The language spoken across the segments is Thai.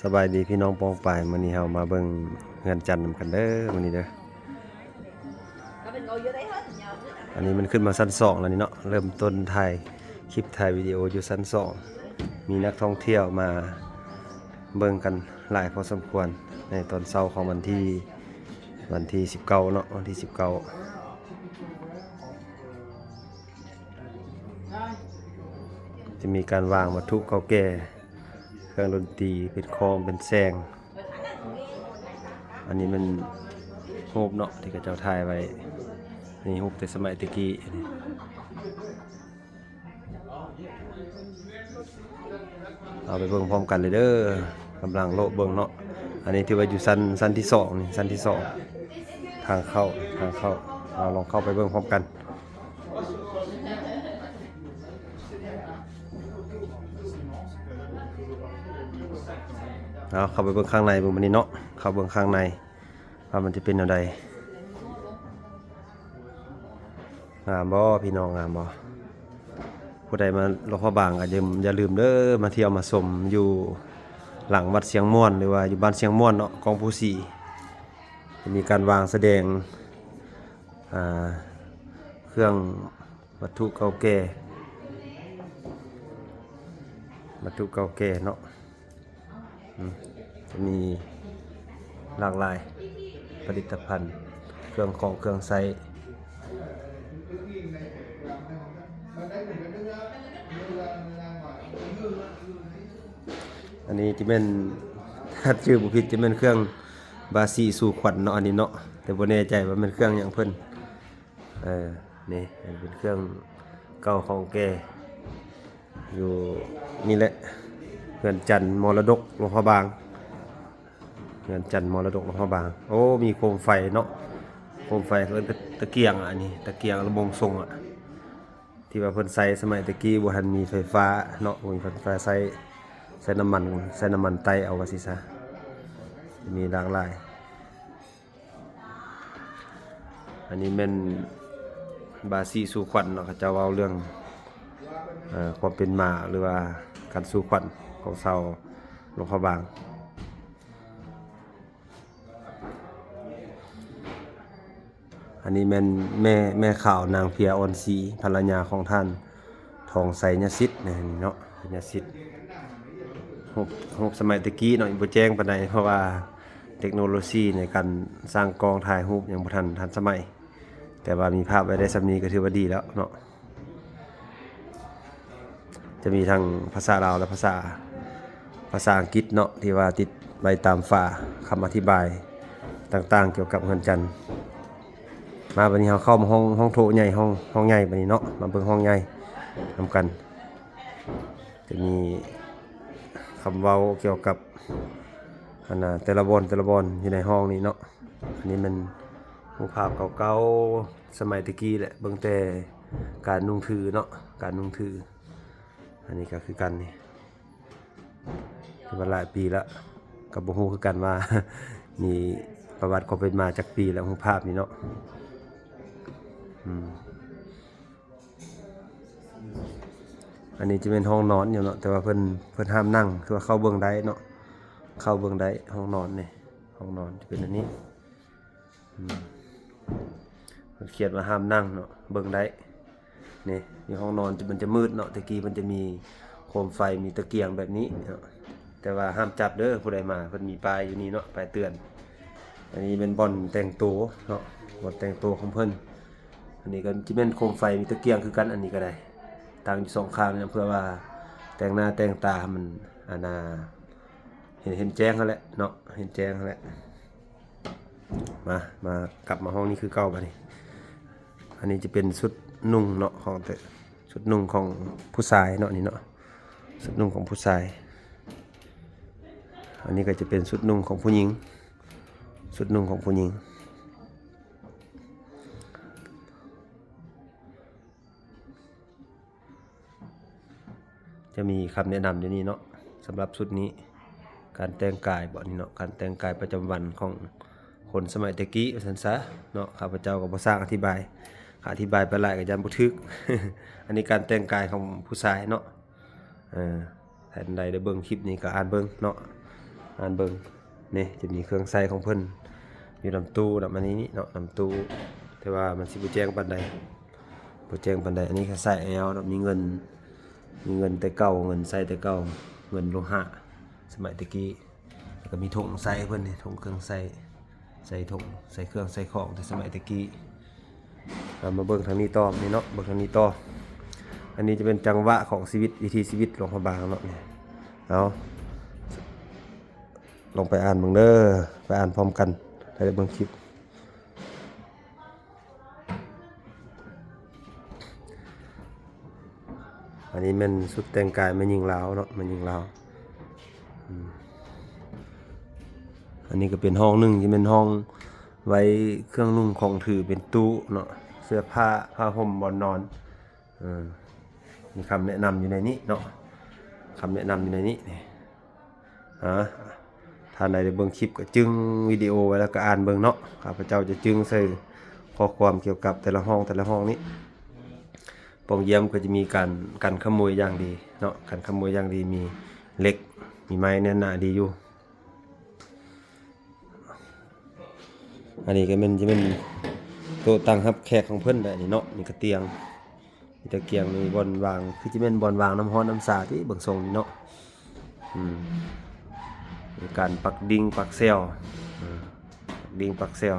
สบายดีพี่น้องปองปายมื้อนี้เฮามาเบิ่งเฮือนจันทร์นำกันเด้อมื้อนี้เด้ออันนี้มันขึ้นมาชั้น2แล้วนี่เนาะเริ่มต้นถ่ายคลิปถ่ายวิดีโออยู่ชั้น2มีนักท่องเที่ยวมาเบิ่งกันหลายพอสมควรในตอนเช้าของวันที่วันที่19เนาะวันที่19จะมีการวางวัตถุเก่าแก่ เครื่องดนตรีเป็นโคมเป็นแซงอันนี้มันรูปเนาะที่กระเจ้าถ่ายไว้นี่รูปแต่สมัยตะกี้เอาไปเบิ่งพร้อมกันเลยเด้อกำลังโลเบิ่งเนาะอันนี้ที่ว่าอยู่ชั้นชั้นที่สองนี่ชั้นที่สองทางเข้าทางเข้าเราลองเข้าไปเบิ่งพร้อมกัน เอาเข้าไปเบิ่งข้างในเบิ่งมันนี้เนาะเข้าเบิ่งข้างในว่ามันจะเป็นอะไรงามบ่พี่น้องงามบ่ผู้ใดมาหลวงพ่อบางก็อย่าอย่าลืมเด้อมาเที่ยวมาชมอยู่หลังวัดเสียงม่วนหรือว่าอยู่บ้านเสียงม่วนเนาะกองผู้สีจะมีการวางแสดงเครื่องวัตถุเก่าแก่วัตถุเก่าแก่เนาะ จะมีหลากหลายผลิตภัณฑ์ เครื่องของเครื่องใช้อันนี้จะเป็นถ้าชื่อบุพิษจะเป็นเครื่องบาซีสู่ขวัญเนาะอันนี้เนาะแต่บ่แน่ใจว่าเป็นเครื่องอย่างเพิ่นเออนี่เป็นเครื่องเก่าของแกอยู่นี่แหละ เพื่อนจันทร์มรดกหลวงพ่อบางเงินจันทร์มรดกหลวงพ่อบาง โอ้มีโคมไฟเนาะโคมไฟเพิ่นตะเกียงอะอันนี้ตะเกียงระบงทรงอะที่ว่าเพิ่นใช้สมัยตะกี้บ่ทันมีไฟฟ้าเนาะบ่มีไฟฟ้าใช้ใช้น้ำมันใช้น้ำมันไตเอาว่าสิซะมีหลากหลาย อันนี้แม่นบาซีสู่ขวัญเนาะเขาจะเว้าเรื่องอความเป็นมาหรือว่าการสู่ขวัญ ของชาวหลวงพ่อบาง อันนี้แม่แม่แม่ข่าวนางเพียออนซีภรรยาของท่าน ทองไสยสิทธิ์เนี่ยเนาะยสิทธิ์รูปรูปสมัยตะกี้เนาะบ่แจ้งปานใดเพราะว่าเทคโนโลยีในการสร้างกองถ่ายรูปยังบ่ทันทันสมัย แต่ว่ามีภาพไว้ได้สำนีก็ถือว่าดีแล้วเนาะจะมีทั้งภาษาลาวและภาษา ภาษาอังกฤษเนาะที่ว่าติดไว้ตามฝาคำอธิบายต่างๆ เกี่ยวกับเงินจันทร์มาบันนี้เราเข้ามาห้องห้องโถใหญ่ห้องห้องใหญ่บันนี้เนาะมาเบิ่งห้องใหญ่ทำกัน จะมีคำเว้าเกี่ยวกับอันน่ะแต่ละบอนแต่ละบอนอยู่ในห้องนี้เนาะอันนี้มันรูปภาพเก่าๆสมัยตะกี้แหละเบิ่งแต่การนุ่งถือเนาะการนุ่งถือ อันนี้ก็คือกันนี่ คือว่าหลายปีแล้วกับบ่ฮู้คือกันว่ามีประวัติความเป็นมาจากปีแล้วรูปภาพนี้เนาะอันนี้จะเป็นห้องนอนอยู่เนาะแต่ว่าเพิ่นเพิ่นห้ามนั่งคือว่าเข้าเบื้องได้เนาะเข้าเบื้องได้ห้องนอนเนี่ยห้องนอนจะเป็นอันนี้มเพิ่นเขียนว่าห้ามนั่งเนาะเบื้องได้นี่ยห้องนอนมันจะมืดเนาะตะกี้มันจะมีโคมไฟมีตะเกียงแบบนี้เนาะ แต่ว่าห้ามจับเด้อผู้ใดมาเพิ่นมีป้ายอยู่นี่เนาะป้ายเตือน อันนี้เป็นบอนแต่งตัวเนาะบอนแต่งตัวของเพิ่นอันนี้ก็จะเป็นโคมไฟมีตะเกียงคือกันอันนี้ก็ได้ตั้งอยู่สองข้างเนี่ยเพื่อว่าแต่งหน้าแต่งตาให้มันอานาเห็นเห็นแจ้งเขาแหละเนาะเห็นแจ้งเขาแหละมามากลับมาห้องนี้คือเก่าไปนี่อันนี้จะเป็นชุดนุ่งเนาะของแต่ชุดนุ่งของผู้ชายเนาะนี่เนาะชุดนุ่งของผู้ชาย อันนี้ก็จะเป็นชุดนุ่งของผู้หญิงชุดนุ่งของผู้หญิง จะมีคำแนะนำอยู่นี่เนาะสำหรับชุดนี้ การแต่งกายบ่นี่เนาะ การแต่งกายประจำวันของคนสมัยตะกี้ว่าซั่นซะเนาะ ข้าพเจ้าก็บ่สร้างอธิบาย อธิบายไปหลายก็ยันบ่ทึก อันนี้การแต่งกายของผู้ชายเนาะเออท่านใดได้เบิ่งคลิปนี้ก็อ่านเบิ่งเนาะ อ่านเบิ่งนี่จะมีเครื่องใส่ของเพิ่นอยู่ลำตู้ลำอันนี้นี่เนาะลำตู้แต่ว่ามันสิบ่แจ้งปานใดบ่แจ้งปานใดอันนี้ก็ใส่แล้วเนาะมีเงินมีเงินแต่เก่าเงินใส่แต่เก่าเงินโลหะสมัยตะกี้ก็มีถุงใส่เพิ่นนี่ถุงเครื่องใส่ใส่ถุงใส่เครื่องใส่ของแต่สมัยตะกี้ามาเบิ่งทางนี้ต่อนี่เนาะเบิ่งทางนี้ต่ออันนี้จะเป็นจังหวะของชีวิตวิถีชีวิตหลวงพระบางเนาะเนี่ยเอา ลองไปอ่านบิ่งเด้อไปอ่านพร้อมกันได้เบิ่งคลิปอันนี้มันสุดแต่งกายมันยิงลาวเนาะมันยิงลาวอันนี้ก็เป็นห้องหนึ่งที่เป็นห้องไว้เครื่องนุ่งของถือเป็นตู้เนาะเสื้อผ้าผ้าห่มบอนนอนอมีคำแนะนำอยู่ในนี้เนาะคำแนะนำอยู่ในนี้นี่ฮะ ถ้าใดได้เบิ่งคลิปก็จึงวิดีโอไว้แล้วก็อ่านเบิ่งเนาะข้าพเจ้าจะจึงใส่ข้อความเกี่ยวกับแต่ละห้องแต่ละห้องนี้ปองเยี่ยมก็จะมีการกันขโมยอย่างดีเนาะกันขโมยอย่างดีมีเหล็กมีไม้แน่นหนาดีอยู่ อันนี้ก็เป็นจะเป็นโต๊ะตั้งรับแขกของเพิ่อนได้นี่เนาะนี่ก็เตียงมีตะเกียงมีบอลวางคือจะเป็นบอลวางน้ำร้อนน้ำสาที่เบิ่งทรงนี่เนาะอืม มีการปักดิ่งปักเซลดิ่งปักเซล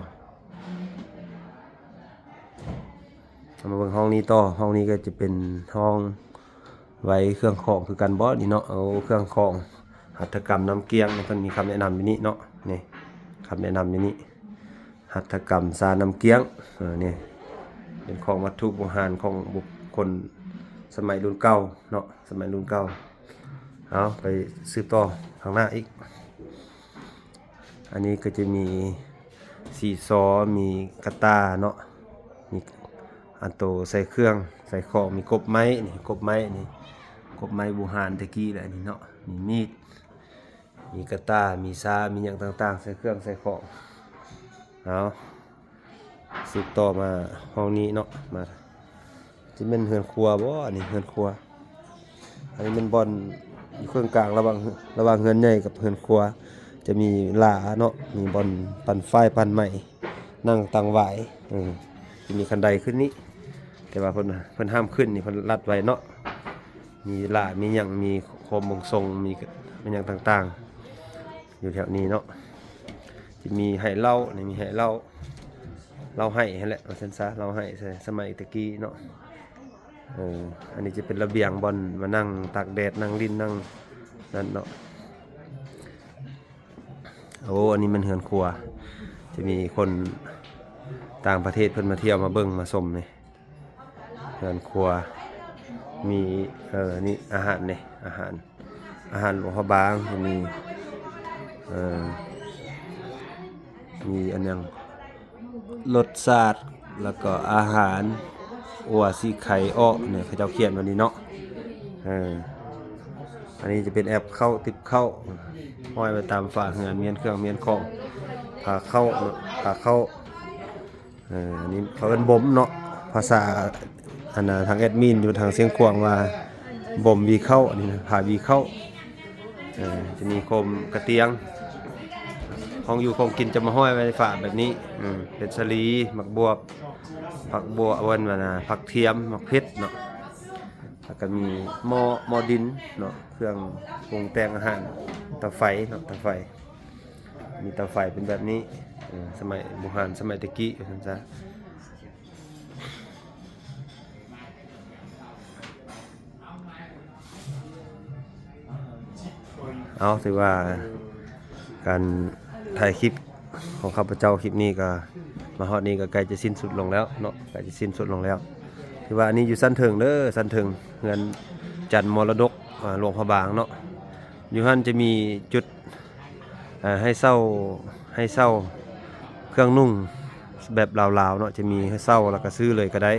มาเบิ่งห้องนี้ต่อห้องนี้ก็จะเป็นห้องไว้เครื่องของคือกันบอสนี่เนาะเอาเครื่องของหัตถกรรมน้ำเกียงเพิ่นมีคำแนะนำอยู่นี่เนาะนี่คำแนะนำอยู่นี่หัตถกรรมซาน้ำเกียงเออนี่เป็นของวัตถุโบราณของบุคคลสมัยรุ่นเก่าเนาะสมัยรุ่นเก่าเอาไปซื้อต่อข้างหน้าอีก อันนี้ก็จะมีสีซอมีกระตาเนาะมีอันโตใส่เครื่อง ใส่ของมีกบไม้นี่กบไม้นี่กบไม้บูหานตะกี้แหละนี่เนาะมีมีดมีกระตามีซามีอย่างต่าง ๆ ใส่เครื่องใส่ของเอาสืบต่อมาห้องนี้เนาะมาจะเป็นเฮือนครัวบ่อันนี้เฮือนครัวอันนี้เป็นบอลอยู่เครื่องกลางระหว่างระหว่างเฮือนใหญ่กับเฮือนครัว จะมีหลาเนาะมีบอลปันไฟปันใหม่ นั่งตังไหวายเอจะมีคันไดขึ้นนี้ แต่ว่าเพิ่นเพิ่นห้ามขึ้นนี่เพิ่นรัดไว้เนาะมีลามีหยังมีโคมมงทรงมีมันหยังต่างๆ อยู่แถวนี้เนาะจะมีให้เล้านี่มีให้เล้าเล้าให้นั่นแหละว่าซั่นซะเล้าให้สมัยตะกี้เนาะเอออันนี้จะเป็นระเบียงบอนมานั่งตากแดดนั่งรินนั่งนั่นเนาะ โอ้อันนี้มันเฮือนครัว จะมีคนต่างประเทศเพิ่นมาเที่ยวมาเบิ่งมาชมนี่เรือนครัว มีเออนี่อาหารนี่อาหาร อาหารหลวงพ่อบางจะมีเออมีอันยังรสชาติแล้วก็อาหารอัวซีไข่อ้อเนี่ยเขาเจ้าเขียนวันนี้เนาะเออ อันนี้จะเป็นแอปเข้าติดเข้าห้อยไปตามฝาเงินเมียนเครื่องเมียนของพาเข้าเนาะพาเข้าอันนี้เขาเป็นบ่มเนาะภาษาอันนะทางแอดมินอยู่ทางเสียงขวางว่าบ่มวีเข้าอันนี้นะผ่าวีเข้าจะมีโคมกระเตียงของอยู่ของกินจะมาห้อยไว้ฝาแบบนี้เป็นสลีหมักบวบผักบัวเวันมานะผักเทียมหมักเพชรเนาะ แล้วก็มีหม้อหม้อดินเนาะเครื่องปรุงแต่งอาหารเตาไฟเนาะเตาไฟ มีเตาไฟเป็นแบบนี้สมัยโบราณสมัยตะกี้ว่าซั่นซะเอาถือว่าการถ่ายคลิปของข้าพเจ้าคลิปนี้ก็มาฮอดนี้ก็ใกล้จะสิ้นสุดลงแล้วเนาะใกล้จะสิ้นสุดลงแล้ว ถือว่าอันนี้อยู่สันเถิงเด้อสันเถิงเงินจันมรดกหลวงพระบางเนาะอยู่หั่นจะมีจุดให้เศร้าให้เศร้าเครื่องนุ่งแบบลาวๆเนาะจะมีให้เศร้าแล้วก็ซื้อเลยก็ได้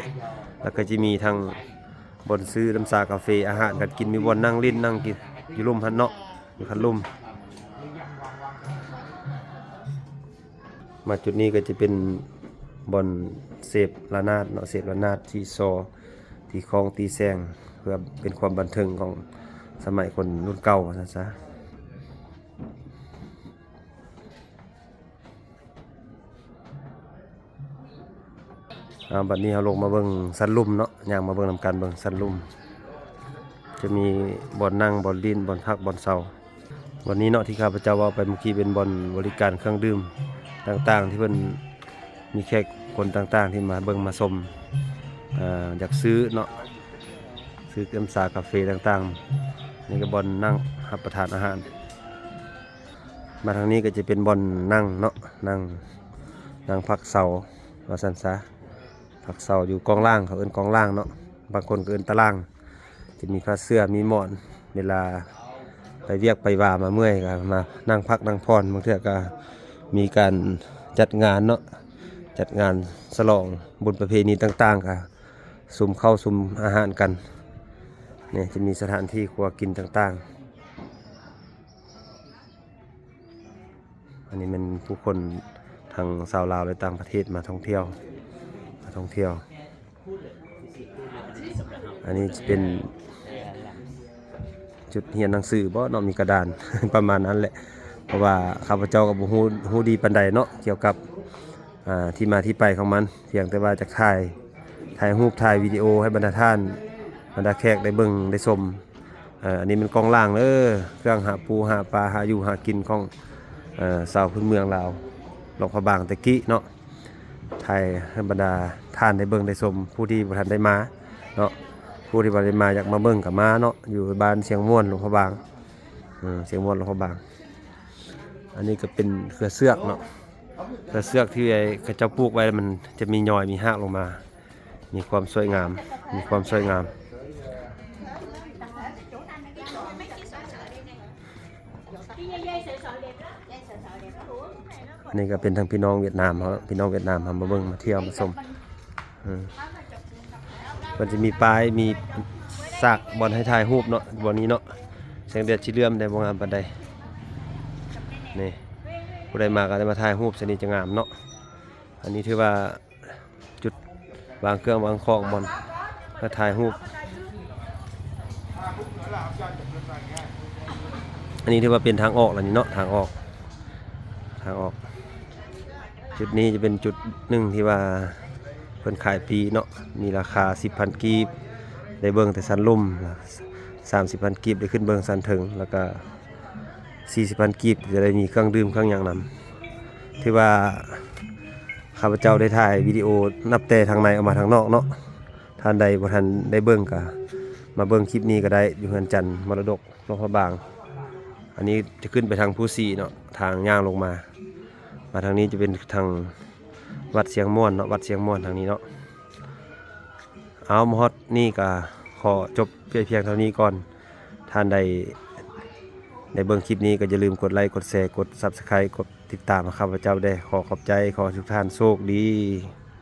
แล้วก็จะมีทางบนซื้อน้ำชากาแฟอาหารกันกินมีบนนั่งลิ้นนั่งกินอยู่ลุ่มพันเนาะอยู่คันลุ่มมาจุดนี้ก็จะเป็น บอลเสพระนาดเนาะเสพระนาดที่ซอที่คลองตีแซงเพื่อเป็นความบันเทิงของสมัยคนรุ่นเก่าซะซะเอาบัดนี้เอาลงมาเบิ้งสันลุ่มเนาะย่างมาเบิ้งนำการเบิ้งสันลุ่ม จะมีบอลนั่งบอลดินบอลพักบอลเสาวันนี้เนาะที่ข้าพเจ้าว่าไปเมื่อกี้เป็นบอลบริการเครื่องดื่มต่างๆ ที่เพิ่น มีแขกคนต่างๆ ที่มาเบิ่งมาชมอ่าอยากซื้อเนาะซื้อเกมสากาแฟต่างๆนี่ก็บอนนั่งรับประทานอาหาร มาทางนี้ก็จะเป็นบอนนั่งเนาะนั่งนั่งพักเสาว่าซั่นซะพักเสาอยู่กองล่างเขาเอิ้นกองล่างเนาะบางคนก็เอิ้นตาราง จะมีผ้าเสื้อมีหมอนเวลาไปเวียกไปว่ามาเมื่อยก็มานั่งพักนั่งพรบางเทื่อก็มีการจัดงานเนาะ จัดงานสลองบุญประเพณีต่างๆก็ซุมเข้าซุมอาหารกันเนี่ยจะมีสถานที่ครัวกินต่างๆ อันนี้มันผู้คนทางชาวลาวและต่างประเทศมาท่องเที่ยวมาท่องเที่ยว อันนี้จะเป็นจุดเรียนหนังสือบ่เนาะมีกระดาน ประมาณนั้นแหละ เพราะว่าข้าพเจ้าก็บ่ฮู้ฮู้ดีปานใดเนาะเกี่ยวกับ ที่มาที่ไปของมัน เพียงแต่ว่าจะถ่ายถ่ายรูปถ่ายวิดีโอให้บรรดาท่านบรรดาแขกได้เบิ่งได้ชมอันนี้มันกองล่างเด้อเครื่องหาปูหาปลาหาอยู่หากินของเอ่อชาวพื้นเมืองลาวหลวงพระบางตะกี้เนาะถ่ายให้บรรดาท่านได้เบิ่งได้ชมผู้ที่บ่ทันได้มาเนาะผู้ที่บริมาอยากมาเบิ่งกับมาเนาะอยู่บ้านเสียงม่วนหลวงพระบางเสียงม่วนหลวงพระบาง อันนี้ก็เป็นเครือเสือกเนาะ เครือเสือกที่ไอ้เขาเจ้าปลูกไว้มันจะมียอยมีหากลงมา มีความสวยงาม มีความสวยงามนนี้ก็เป็นทางพี่น้องเวียดนามเขาพี่น้องเวียดนามทำมาเบิ่งมาเที่ยวมาชมมันจะมีป้ายมีสากบอลให้ถ่ายรูปเนาะบอลนี้เนาะแสงแดดชิเลื่อมได้บ่งามปานใดนี่ ผู้ใดมาก็ได้มาถ่ายรูปสนิทจะงามเนาะอันนี้ถือว่าจุดวางเครื่องวางของบอลมาถ่ายรูปอันนี้ถือว่าเป็นทางออกแล้วนี่เนาะทางออกทางออก จุดนี้จะเป็นจุดหนึ่งที่ว่าเพิ่นขายปีเนาะมีราคา 10,000 กีบ ได้เบิ่งแต่สันลุ่ม30,000 กีบได้ขึ้นเบิ่งสันถึงแล้วก็ 40,000กีบจะได้มีเครื่องดื่มเครื่องหยังนำที่ว่าข้าพเจ้าได้ถ่ายวิดีโอนับแต่ทางในออกมาทางนอกเนาะท่านใดบ่ทันได้เบิ่งก็มาเบิ่งคลิปนี้ก็ได้อยู่เฮือนจันทน์มรดกหลวงพระบาง อันนี้จะขึ้นไปทางผู้สีเนาะทางย่างลงมา มาทางนี้จะเป็นทางวัดเสียงม่วนเนาะวัดเสียงม่วนทางนี้เนาะเอามอดนี่ก็ขอจบเพียงเท่านี้ก่อนท่านใด ในเบื้องคลิปนี้ก็อย่าลืมกดไลค์ กดแชร์ กด Subscribe กดติดตามนะครับพระเจ้าได้ขอขอบใจขอทุกท่านโชคดี